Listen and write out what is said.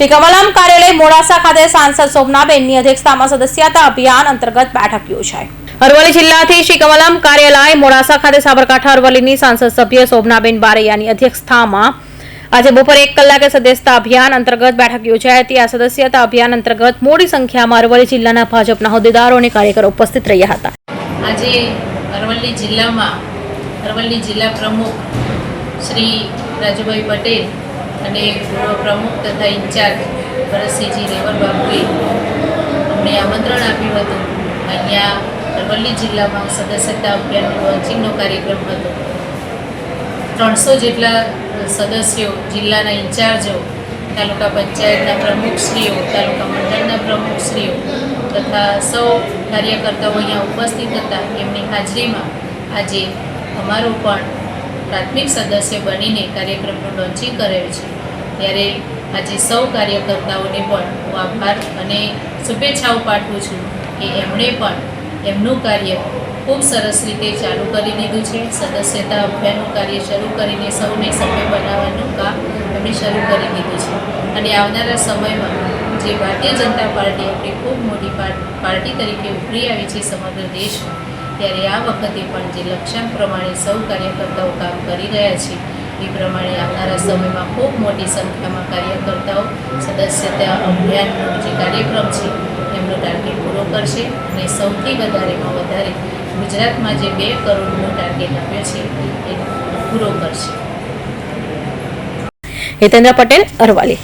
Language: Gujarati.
શ્રી કમલમ કાર્યાલય મોડાસા ખાતે સાંસદ સોમનાબેનની અધ્યક્ષતામાં સદસ્યતા અભિયાન અંતર્ગત બેઠક યોજાઈ. અરવલ્લી જિલ્લાથી શ્રી કમલમ કાર્યાલય મોડાસા ખાતે સાબરકાંઠા અરવલ્લીની સાંસદ સભ્ય શોભનાબેન બારૈયાની અધ્યક્ષતામાં આજે બપોરે એક કલાકે સદસ્યતા અભિયાન અંતર્ગત બેઠક યોજાઈ હતી. આ સદસ્યતા અભિયાન અંતર્ગત મોટી સંખ્યામાં અરવલ્લી જિલ્લાના ભાજપના હોદ્દેદારો અને કાર્યકરો ઉપસ્થિત રહ્યા હતા. આજે અરવલ્લી જિલ્લામાં અરવલ્લી જિલ્લા પ્રમુખ શ્રી રાજુભાઈ પટેલ અને પૂર્વ પ્રમુખ તથા ઇન્ચાર્જ ભરતસિંહજી રેવણબાબુએ અમને આમંત્રણ આપ્યું હતું. અહીંયા અરવલ્લી જિલ્લામાં સદસ્યતા અભિયાનનો લોન્ચિંગનો કાર્યક્રમ હતો. ત્રણસો જેટલા સદસ્યો જિલ્લાના ઇન્ચાર્જો, તાલુકા પંચાયતના પ્રમુખશ્રીઓ, તાલુકા મંડળના પ્રમુખશ્રીઓ તથા સૌ કાર્યકર્તાઓ અહીંયા ઉપસ્થિત હતા. એમની હાજરીમાં આજે અમારું પણ પ્રાથમિક સદસ્ય બનીને કાર્યક્રમનું લોન્ચિંગ કરેલ છે. ત્યારે આજે સૌ કાર્યકર્તાઓને પણ હું આભાર અને શુભેચ્છાઓ પાઠવું છું કે એમણે પણ એમનું કાર્ય ખૂબ સરસ રીતે ચાલુ કરી દીધું છે. સદસ્યતા અભિયાનનું કાર્ય શરૂ કરીને સૌને સભ્ય બનાવવાનું કામ એમણે શરૂ કરી દીધું છે. અને આવનારા સમયમાં જે ભારતીય જનતા પાર્ટી આપણી ખૂબ મોટી પાર- પાર્ટી તરીકે ઉભરી આવી છે સમગ્ર દેશમાં ત્યારે આ વખતે પણ જે લક્ષ્યાંક પ્રમાણે સૌ કાર્યકર્તાઓ કામ કરી રહ્યા છે, એ પ્રમાણે આવનારા સમયમાં ખૂબ મોટી સંખ્યામાં કાર્યકર્તાઓ સદસ્યતા અભિયાનનો જે કાર્યક્રમ છે એમનો ટાર્ગેટ પૂરો કરશે અને સૌથી વધારેમાં વધારે ગુજરાતમાં જે બે કરોડનો ટાર્ગેટ આપ્યો છે, એ પૂરો કરશે. હિતેન્દ્ર પટેલ અરવાલી